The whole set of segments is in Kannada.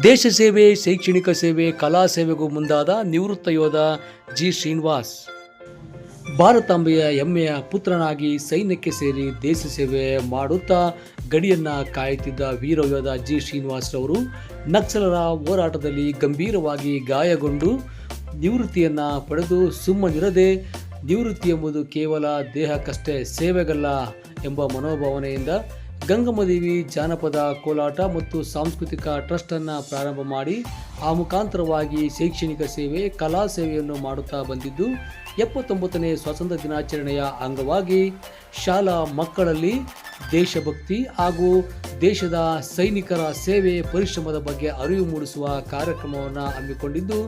ದೇಶ ಸೇವೆ, ಶೈಕ್ಷಣಿಕ ಸೇವೆ, ಕಲಾ ಸೇವೆಗೂ ಮುಂದಾದ ನಿವೃತ್ತ ಯೋಧ ಜಿ. ಶ್ರೀನಿವಾಸ್. ಭಾರತಾಂಬೆಯ ಹೆಮ್ಮೆಯ ಪುತ್ರನಾಗಿ ಸೈನ್ಯಕ್ಕೆ ಸೇರಿ ದೇಶ ಸೇವೆ ಮಾಡುತ್ತಾ ಗಡಿಯನ್ನು ಕಾಯುತ್ತಿದ್ದ ವೀರಯೋಧ ಜಿ. ಶ್ರೀನಿವಾಸ್ರವರು ನಕ್ಸಲರ ಹೋರಾಟದಲ್ಲಿ ಗಂಭೀರವಾಗಿ ಗಾಯಗೊಂಡು ನಿವೃತ್ತಿಯನ್ನು ಪಡೆದು ಸುಮ್ಮನಿರದೆ ನಿವೃತ್ತಿ ಎಂಬುದು ಕೇವಲ ದೇಹಕ್ಕಷ್ಟೇ ಸೇವೆಗಲ್ಲ ಎಂಬ ಮನೋಭಾವನೆಯಿಂದ ಗಂಗಮ್ಮದೇವಿ ಜಾನಪದ, ಕೋಲಾಟ ಮತ್ತು ಸಾಂಸ್ಕೃತಿಕ ಟ್ರಸ್ಟನ್ನು ಪ್ರಾರಂಭ ಮಾಡಿ, ಆ ಮುಖಾಂತರವಾಗಿ ಶೈಕ್ಷಣಿಕ ಸೇವೆ, ಕಲಾ ಸೇವೆಯನ್ನು ಮಾಡುತ್ತಾ ಬಂದಿದ್ದು, ಎಪ್ಪತ್ತೊಂಬತ್ತನೇ ಸ್ವಾತಂತ್ರ್ಯ ದಿನಾಚರಣೆಯ ಅಂಗವಾಗಿ ಶಾಲಾ ಮಕ್ಕಳಲ್ಲಿ ದೇಶಭಕ್ತಿ ಹಾಗೂ ದೇಶದ ಸೈನಿಕರ ಸೇವೆ ಪರಿಶ್ರಮದ ಬಗ್ಗೆ ಅರಿವು ಮೂಡಿಸುವ ಕಾರ್ಯಕ್ರಮವನ್ನು ಹಮ್ಮಿಕೊಂಡಿದ್ದು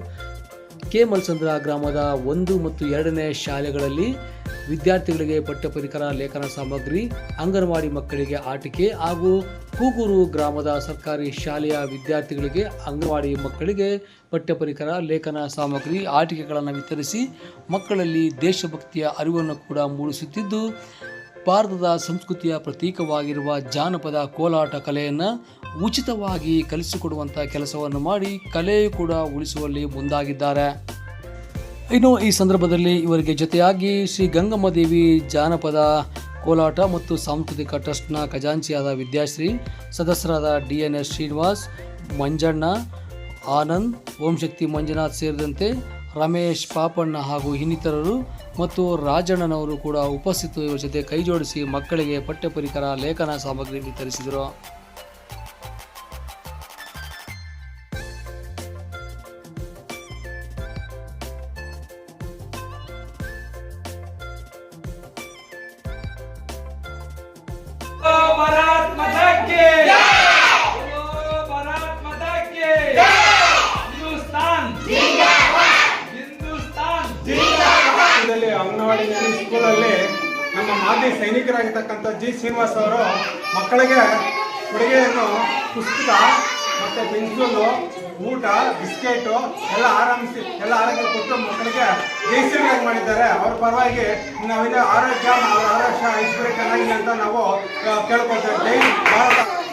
ಕೇಮಲ್ಸಂದ್ರ ಗ್ರಾಮದ ಒಂದು ಮತ್ತು ಎರಡನೇ ಶಾಲೆಗಳಲ್ಲಿ ವಿದ್ಯಾರ್ಥಿಗಳಿಗೆ ಪಠ್ಯ ಪರಿಕರ ಲೇಖನ ಸಾಮಗ್ರಿ, ಅಂಗನವಾಡಿ ಮಕ್ಕಳಿಗೆ ಆಟಿಕೆ ಹಾಗೂ ಕೂಗೂರು ಗ್ರಾಮದ ಸರ್ಕಾರಿ ಶಾಲೆಯ ವಿದ್ಯಾರ್ಥಿಗಳಿಗೆ ಅಂಗನವಾಡಿ ಮಕ್ಕಳಿಗೆ ಪಠ್ಯ ಪರಿಕರ ಲೇಖನ ಸಾಮಗ್ರಿ, ಆಟಿಕೆಗಳನ್ನು ವಿತರಿಸಿ ಮಕ್ಕಳಲ್ಲಿ ದೇಶಭಕ್ತಿಯ ಅರಿವನ್ನು ಕೂಡ ಮೂಡಿಸುತ್ತಿದ್ದು, ಭಾರತದ ಸಂಸ್ಕೃತಿಯ ಪ್ರತೀಕವಾಗಿರುವ ಜಾನಪದ ಕೋಲಾಟ ಕಲೆಯನ್ನು ಉಚಿತವಾಗಿ ಕಲಿಸಿಕೊಡುವಂಥ ಕೆಲಸವನ್ನು ಮಾಡಿ ಕಲೆಯು ಕೂಡ ಉಳಿಸುವಲ್ಲಿ ಮುಂದಾಗಿದ್ದಾರೆ. ಇನ್ನು ಈ ಸಂದರ್ಭದಲ್ಲಿ ಇವರಿಗೆ ಜೊತೆಯಾಗಿ ಶ್ರೀ ಗಂಗಮ್ಮ ದೇವಿ ಜಾನಪದ ಕೋಲಾಟ ಮತ್ತು ಸಾಂಸ್ಕೃತಿಕ ಟ್ರಸ್ಟ್ನ ಖಜಾಂಚಿಯಾದ ವಿದ್ಯಾಶ್ರೀ, ಸದಸ್ಯರಾದ D N S Srinivas, Manjanna, Anand, Omshakti Manjunath ಸೇರಿದಂತೆ ರಮೇಶ್ ಪಾಪಣ್ಣ ಹಾಗೂ ಇನ್ನಿತರರು ಮತ್ತು ರಾಜಣ್ಣನವರು ಕೂಡ ಉಪಸ್ಥಿತರು ಜೊತೆ ಕೈಜೋಡಿಸಿ ಮಕ್ಕಳಿಗೆ ಪಠ್ಯಪರಿಕರ ಲೇಖನ ಸಾಮಗ್ರಿ ವಿತರಿಸಿದರು ಅಂಗನವಾಡಿ ಸ್ಕೂಲಲ್ಲಿ ನಮ್ಮ ಮಾಜಿ ಸೈನಿಕರಾಗಿರ್ತಕ್ಕಂಥ ಜಿ ಶ್ರೀನಿವಾಸ್ ಅವರು ಮಕ್ಕಳಿಗೆ ಕೊಡುಗೆಯನ್ನು ಪುಸ್ತಕ ಮತ್ತು ಪೆನ್ಸಿಲು ಊಟ, ಬಿಸ್ಕೆಟು ಎಲ್ಲ ಆರಾಮಿಸಿ, ಎಲ್ಲ ಆರೋಗ್ಯ ಕೊಟ್ಟು ಮಕ್ಕಳಿಗೆ ಜೈಸೀರಾಗಿ ಮಾಡಿದ್ದಾರೆ. ಅವ್ರ ಪರವಾಗಿ ನಾವಿನ್ನ ಆರೋಗ್ಯ ಆರೋಗ್ಯ ಐಶ್ವರ್ಯ ಚೆನ್ನಾಗಿದೆ ಅಂತ ನಾವು ಕೇಳ್ಕೊಳ್ತೇವೆ ಜೈ ಭಾರತ!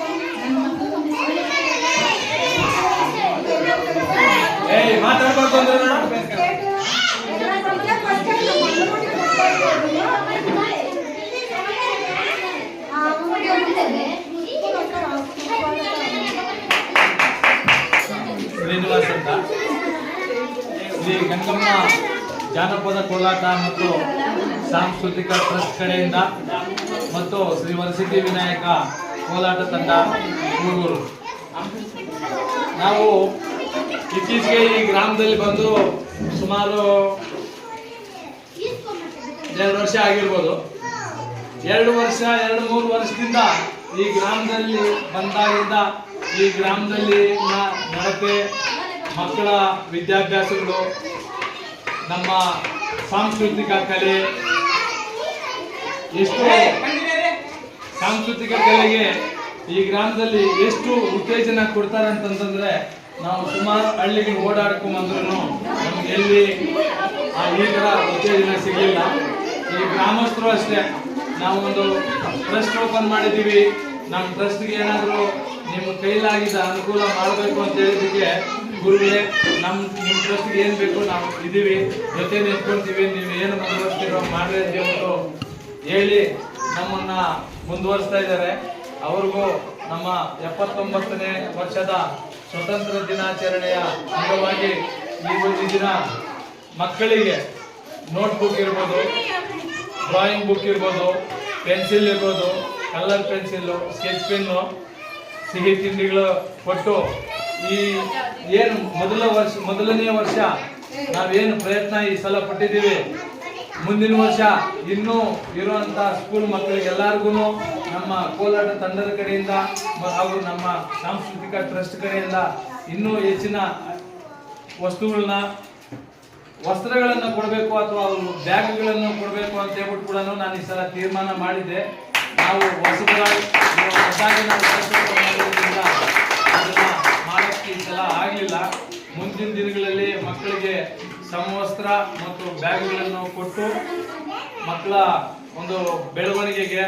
ಶ್ರೀನಿವಾಸ್ ಅಂತ. ಶ್ರೀ ಗಂಗಮ್ಮ ಜಾನಪದ ಕೋಲಾಟ ಮತ್ತು ಸಾಂಸ್ಕೃತಿಕ ಟ್ರಸ್ಟ್ ಕಡೆಯಿಂದ ಮತ್ತು ಶ್ರೀ ವರಸಿದ್ಧಿ ವಿನಾಯಕ ಕೋಲಾಟ ತಂಡ ಮೂರು ನಾವು ಇತ್ತೀಚೆಗೆ ಈ ಗ್ರಾಮದಲ್ಲಿ ಬಂದು ಸುಮಾರು ಎರಡು ವರ್ಷ ಆಗಿರ್ಬೋದು. ಎರಡು ವರ್ಷ, ಎರಡು ಮೂರು ವರ್ಷದಿಂದ ಈ ಗ್ರಾಮದಲ್ಲಿ ಬಂದಾಗಿಂದ ಈ ಗ್ರಾಮದಲ್ಲಿ ನಡತೆ ಮಕ್ಕಳ ವಿದ್ಯಾಭ್ಯಾಸಗಳು, ನಮ್ಮ ಸಾಂಸ್ಕೃತಿಕ ಕಲೆ ಎಷ್ಟು ಸಾಂಸ್ಕೃತಿಕ ಕಲೆಗೆ ಈ ಗ್ರಾಮದಲ್ಲಿ ಎಷ್ಟು ಉತ್ತೇಜನ ಕೊಡ್ತಾರೆ ಅಂತಂತಂದ್ರೆ ನಾವು ಸುಮಾರು ಹಳ್ಳಿಗೆ ಓಡಾಡ್ಕೊಂಬಂದ್ರು ನಮ್ಗೆ ಎಲ್ಲಿ ಈ ಥರ ಉತ್ತೇಜನ ಸಿಗಲಿಲ್ಲ. ಈ ಗ್ರಾಮಸ್ಥರು ಅಷ್ಟೇ. ನಾವು ಒಂದು ಟ್ರಸ್ಟ್ ಓಪನ್ ಮಾಡಿದ್ದೀವಿ. ನಮ್ಮ ಟ್ರಸ್ಟ್ಗೆ ಏನಾದರೂ ನಿಮ್ಮ ಕೈಲಾಗಿದ್ದ ಅನುಕೂಲ ಮಾಡಬೇಕು ಅಂತ ಹೇಳಿದಕ್ಕೆ ಗುರುಗಳೇ, ನಮ್ಮ, ನಿಮ್ಮ ಟ್ರಸ್ಟ್ಗೆ ಏನು ಬೇಕು ನಾವು ಇದ್ದೀವಿ. ಜೊತೆ ನಿಂತ್ಕೊಳ್ತೀವಿ ನೀವು ಏನು ಮುಂದುವರಿಸ್ತೀರೋ ಮಾಡಲಿ ಅಂತ ಹೇಳಿ ನಮ್ಮನ್ನು ಮುಂದುವರಿಸ್ತಾ ಇದ್ದಾರೆ. ಅವ್ರಿಗೂ ನಮ್ಮ ಎಪ್ಪತ್ತೊಂಬತ್ತನೇ ವರ್ಷದ ಸ್ವತಂತ್ರ ದಿನಾಚರಣೆಯ ಅಂಗವಾಗಿ ಈ ಒಂದು ದಿನ ಮಕ್ಕಳಿಗೆ ನೋಟ್ಬುಕ್ ಇರ್ಬೋದು ಡ್ರಾಯಿಂಗ್ ಬುಕ್ ಇರ್ಬೋದು ಪೆನ್ಸಿಲ್ ಇರ್ಬೋದು ಕಲರ್ ಪೆನ್ಸಿಲ್ಲು ಸ್ಕೆಚ್ ಪೆನ್ನು, ಸಿಹಿ ತಿಂಡಿಗಳು ಕೊಟ್ಟು ಈ ಏನು ಮೊದಲ ವರ್ಷ ಮೊದಲನೇ ವರ್ಷ ನಾವೇನು ಪ್ರಯತ್ನ ಈ ಸಲ ಪಟ್ಟಿದ್ದೀವಿ. ಮುಂದಿನ ವರ್ಷ ಇನ್ನೂ ಇರುವಂತ ಸ್ಕೂಲ್ ಮಕ್ಕಳಿಗೆಲ್ಲರಿಗೂ ನಮ್ಮ ಕೋಲಾಟ ತಂಡದ ಕಡೆಯಿಂದ ಹಾಗೂ ನಮ್ಮ ಸಾಂಸ್ಕೃತಿಕ ಟ್ರಸ್ಟ್ ಕಡೆಯಿಂದ ಇನ್ನೂ ಹೆಚ್ಚಿನ ವಸ್ತುಗಳನ್ನ ವಸ್ತ್ರಗಳನ್ನು ಕೊಡಬೇಕು ಅಥವಾ ಅವರು ಬ್ಯಾಗ್ಗಳನ್ನು ಕೊಡಬೇಕು ಅಂತ ಹೇಳ್ಬಿಟ್ಟು ಕೂಡ ನಾನು ಈ ಸಲ ತೀರ್ಮಾನ ಮಾಡಿದ್ದೆ. ನಾವು ಹೊಸದಾಗಿ ಹೊಸದಾಗಿ ನಾವು ಅದನ್ನ ಮಾಡೋಕ್ಕೆ ಈ ಸಲ ಆಗಲಿಲ್ಲ. ಮುಂದಿನ ದಿನಗಳಲ್ಲಿ ಮಕ್ಕಳಿಗೆ ಸಮವಸ್ತ್ರ ಮತ್ತು ಬ್ಯಾಗ್ಗಳನ್ನು ಕೊಟ್ಟು ಮಕ್ಕಳ ಒಂದು ಬೆಳವಣಿಗೆಗೆ